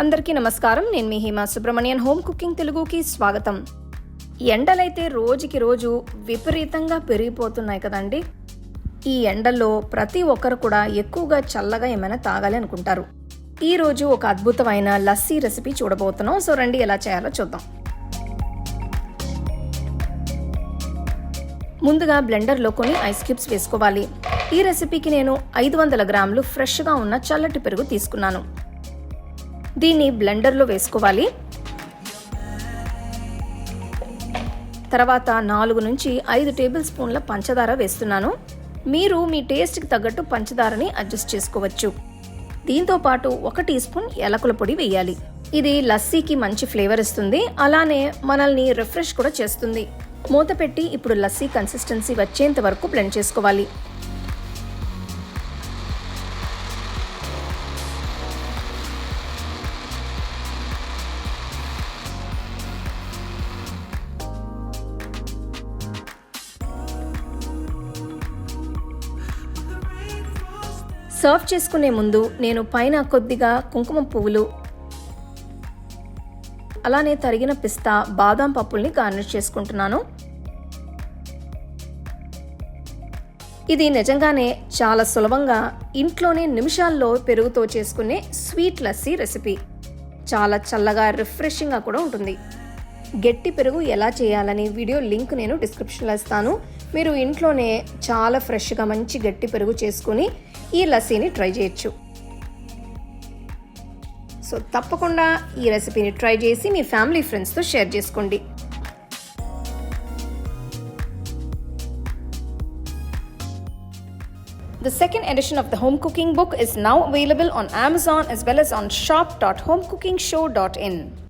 అందరికీ నమస్కారం. నేను మీ హేమ సుబ్రహ్మణ్యన్. హోమ్ కుకింగ్ తెలుగుకి స్వాగతం. ఎండలైతే రోజుకి రోజు విపరీతంగా పెరిగిపోతున్నాయి కదండి. ఈ ఎండల్లో ప్రతి ఒక్కరు కూడా ఎక్కువగా చల్లగా ఏమైనా తాగాలి అనుకుంటారు. ఈ రోజు ఒక అద్భుతమైన లస్సీ రెసిపీ చూడబోతున్నాం. సో రండి ఎలా చేయాలో చూద్దాం. ముందుగా బ్లెండర్లో కొన్ని ఐస్ క్యూబ్స్ వేసుకోవాలి. ఈ రెసిపీకి నేను ఐదు వందల గ్రాములు ఫ్రెష్గా ఉన్న చల్లటి పెరుగు తీసుకున్నాను. దీన్ని బ్లెండర్లో వేసుకోవాలి. తర్వాత నాలుగు నుంచి ఐదు టేబుల్ స్పూన్ల పంచదార వేస్తున్నాను. మీరు మీ టేస్ట్కి తగ్గట్టు పంచదారని అడ్జస్ట్ చేసుకోవచ్చు. దీంతో పాటు ఒక టీ స్పూన్ ఏలకుల పొడి వేయాలి. ఇది లస్సీకి మంచి ఫ్లేవర్ ఇస్తుంది. అలానే మనల్ని రిఫ్రెష్ కూడా చేస్తుంది. మూత పెట్టి ఇప్పుడు లస్సీ కన్సిస్టెన్సీ వచ్చేంత వరకు బ్లెండ్ చేసుకోవాలి. సర్వ్ చేసుకునే ముందు నేను పైన కొద్దిగా కుంకుమ పువ్వులు అలానే తరిగిన పిస్తా బాదాం పప్పుల్ని గార్నిష్ చేసుకుంటున్నాను. ఇది నిజంగానే చాలా సులభంగా ఇంట్లోనే నిమిషాల్లో పెరుగుతో చేసుకునే స్వీట్ లస్సీ రెసిపీ. చాలా చల్లగా రిఫ్రెషింగ్గా కూడా ఉంటుంది. గట్టి పెరుగు ఎలా చేయాలని వీడియో లింక్ నేను డిస్క్రిప్షన్లో ఇస్తాను. మీరు ఇంట్లోనే చాలా ఫ్రెష్గా మంచి గట్టి పెరుగు చేసుకుని ఈ లస్సీని ట్రై చేయొచ్చు. సో తప్పకుండా ఈ రెసిపీని ట్రై చేసి మీ ఫ్యామిలీ ఫ్రెండ్స్తో షేర్ చేసుకోండి. The second edition of the home cooking book is now available on Amazon as well as on shop.homecookingshow.in.